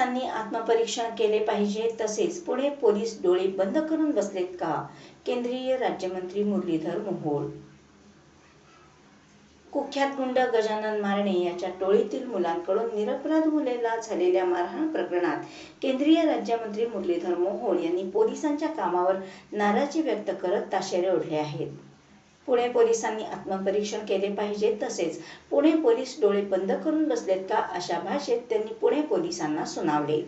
आत्मपरीक्षण केले पाहिजे तसेच पुणे पोलीस डोळे बंद करून बसलेत का? केंद्रीय राज्यमंत्री मुरलीधर मोहोळ. कुख्यात गुंड गजानन मारणे याच्या टोळीतील मुलांकडून निरपराध मुलेला झालेल्या मारहाण प्रकरणात केंद्रीय राज्यमंत्री मुरलीधर मोहोळ यांनी पोलिसांच्या कामावर नाराजी व्यक्त करत ताशेरे ओढले आहेत. पुणे पोलिसांनी आत्मपरीक्षण केले पाहिजे तसेच पुणे पोलीस डोळे बंद करून बसलेत का अशा भाषेत त्यांनी पुणे पोलिसांना सुनावले.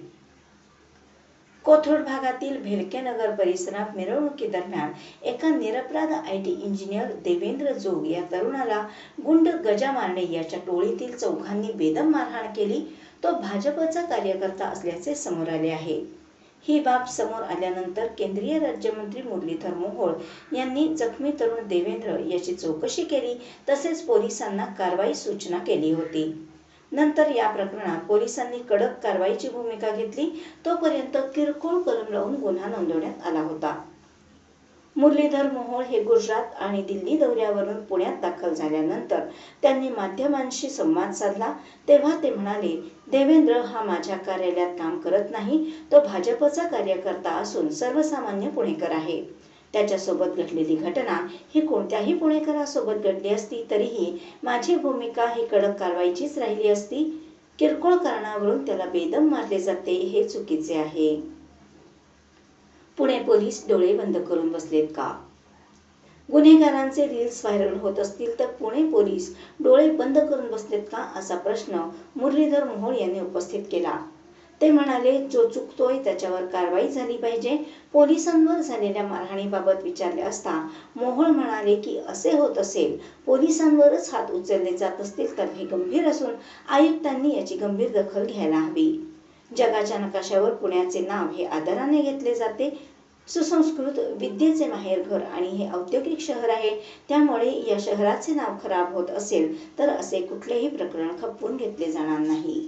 कोथरूड भागातील भेलके नगर परिसरात मिरवणुकीदरम्यान एका निरपराध I T engineer Devendra Jog या तरुणाला गुंड गजा मारणे याच्या टोळीतील चौघांनी बेदम मारहाण केली. तो भाजपचा कार्यकर्ता असल्याचे समोर आले आहे. ही बाब समोर आल्यानंतर केंद्रीय राज्यमंत्री मुरलीधर मोहोळ यांनी जखमी तरुण देवेंद्र याची चौकशी केली तसेच पोलिसांना कारवाई सूचना केली होती. नंतर या प्रकरणात पोलिसांनी कडक कारवाईची भूमिका घेतली तोपर्यंत किरकोळ कलम लावून गुन्हा नोंदवण्यात आला होता. मुरलीधर मोहोळ हे गुजरात आणि दिल्ली दौऱ्यावरून पुण्यात दाखल झाल्यानंतर त्यांनी माध्यमांशी संवाद साधला. तेव्हा ते म्हणाले देवेंद्र हा माझ्या कार्यालयात काम करत नाही. तो भाजपचा कार्यकर्ता असून सर्वसामान्य पुणेकर आहे. त्याच्यासोबत घडलेली घटना ही कोणत्याही पुणेकरासोबत घडली असती तरीही माझी भूमिका ही कडक कारवाईचीच राहिली असती. किरकोळ कारणावरून त्याला बेदम मारले जाते हे चुकीचे आहे. पुणे पोलीस डोळे बंद करून बसलेत का? गुन्हेगारांचे रील्स व्हायरल होत असतील तर पुणे पोलीस डोळे बंद करून बसलेत का असा प्रश्न मुरलीधर मोहोळ यांनी उपस्थित केला. ते म्हणाले जो चुकतोय त्याच्यावर कारवाई झाली पाहिजे. पोलिसांवर झालेल्या मारहाणीबाबत विचारले असता मोहोळ म्हणाले की असे होत असेल. पोलिसांवरच हात उचलले जात असतील तर हे गंभीर असून आयुक्तांनी याची गंभीर दखल घ्यायला हवी. जगाच्या नकाशावर पुण्याचे नाव हे आदराने घेतले जाते. सुसंस्कृत विद्येचे माहेरघर आणि हे औद्योगिक शहर आहे. त्यामुळे या शहराचे नाव खराब होत असेल तर असे कुठलेही प्रकरण खपवून घेतले जाणार नाही.